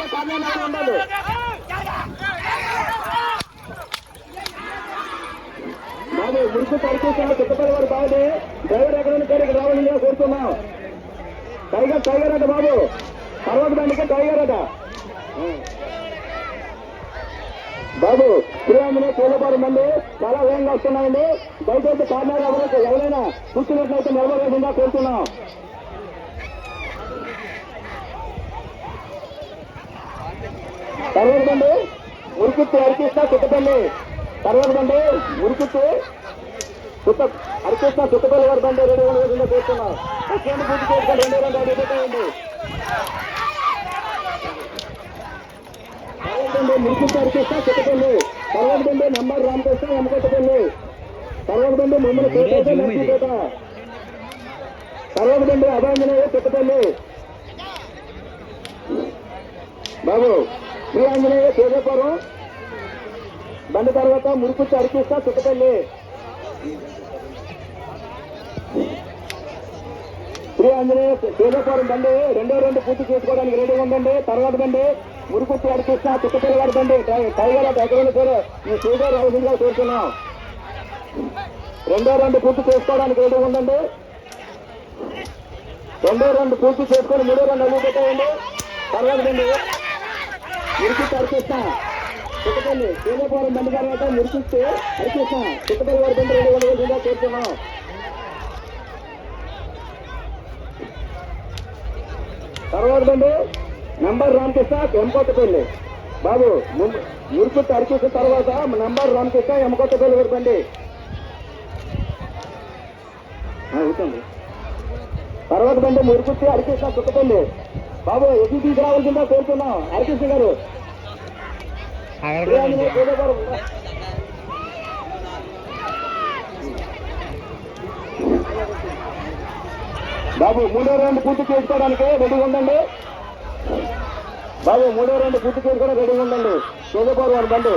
బాబు corner ఉండాలి బాబు మురుకు పరిచేసిన చుట్టపల్లి వారు బాగుంది డ్రైవర్ ఎక్కడ ఉంది ఇక్కడ రావాలని కోరుతున్నాం. టైగర్ టైగర్ అట బాబు తర్వాత దానికి టైగర్ అట బాబు శ్రీరాముని పూలపారం మంది చాలా వేగంగా వస్తున్నాయండి దయచేసి కార్నర్ ఎవరైతే ఎవరైనా కూర్చున్నట్లయితే నిలబడకుండా కోరుతున్నాం. తర్వాత బండి మురికిత్తి అరికిస్తా చుట్టపల్లి తర్వాత బండి మురికిత్తి చుట్ట అరికిస్తా చుట్టపల్లి వారి బండి రెండు వందల కోరుతున్నాం వచ్చేయండి పూర్తి చేసుకోండి రెండు రెండు ఐదు పెట్టేయండి తర్వాత బండి మురికిత్తి అరికిస్తా చుట్టపల్లి తర్వాత బండి నంబర్ రామకృష్ణ మమ్మల్ని నర్సీపేట అభాంజనేయ బాబు శ్రీ ఆంజనేయ తేజపురం బండి తర్వాత మురుకుచ్చి అరికిస్తా చుట్టపల్లి. శ్రీ ఆంజనేయ తేజపురం బండి? రెండో రెండు పూర్తి చేసుకోవడానికి రెడీ ఉందండి. తర్వాత బండి మురుకుచ్చి అరికిస్తా చుట్టపల్లి వారి బండి. టైగర్ దగ్గర పేరు ఈ సూగర్ హౌసింగ్గా చేరుతున్నాం రెండో రెండు పూర్తి చేసుకోవడానికి రెడీ ఉందండి. రెండో రెండు పూర్తి చేసుకొని మూడో రెండు అడుగు పెట్టేయండి. తర్వాత బండి. మురికి అరికిస్తా చుట్టపల్లి తేజపురం బండి తర్వాత మురికిస్తే అరికిస్తా చుట్టపల్లి వారి బండి రెండు వందల వేలుగా చేరుతున్నాం తర్వాత బండి నంబర్ రామకృష్ణ ఎమ్మకొట్టపల్లి బాబు ము- తరిచేసిన తర్వాత నంబర్ రామకృష్ణ ఎమ్మకొట్టపల్లి వారి బండి అవుతుంది తర్వాత బండి మురికిస్తే అరికిస్తా చుట్టపల్లి. బాబు ఎదుగు తీసుకురావాల్సిందా కోరుతున్నాం. హరికృష్ణ గారు. బాబు మూడో రౌండ్ పూర్తి చేసుకోవడానికి రెడీ ఉండండి. బాబు మూడో రౌండ్ పూర్తి చేసుకోవడానికి రెడీ ఉండండి. వారి బండి.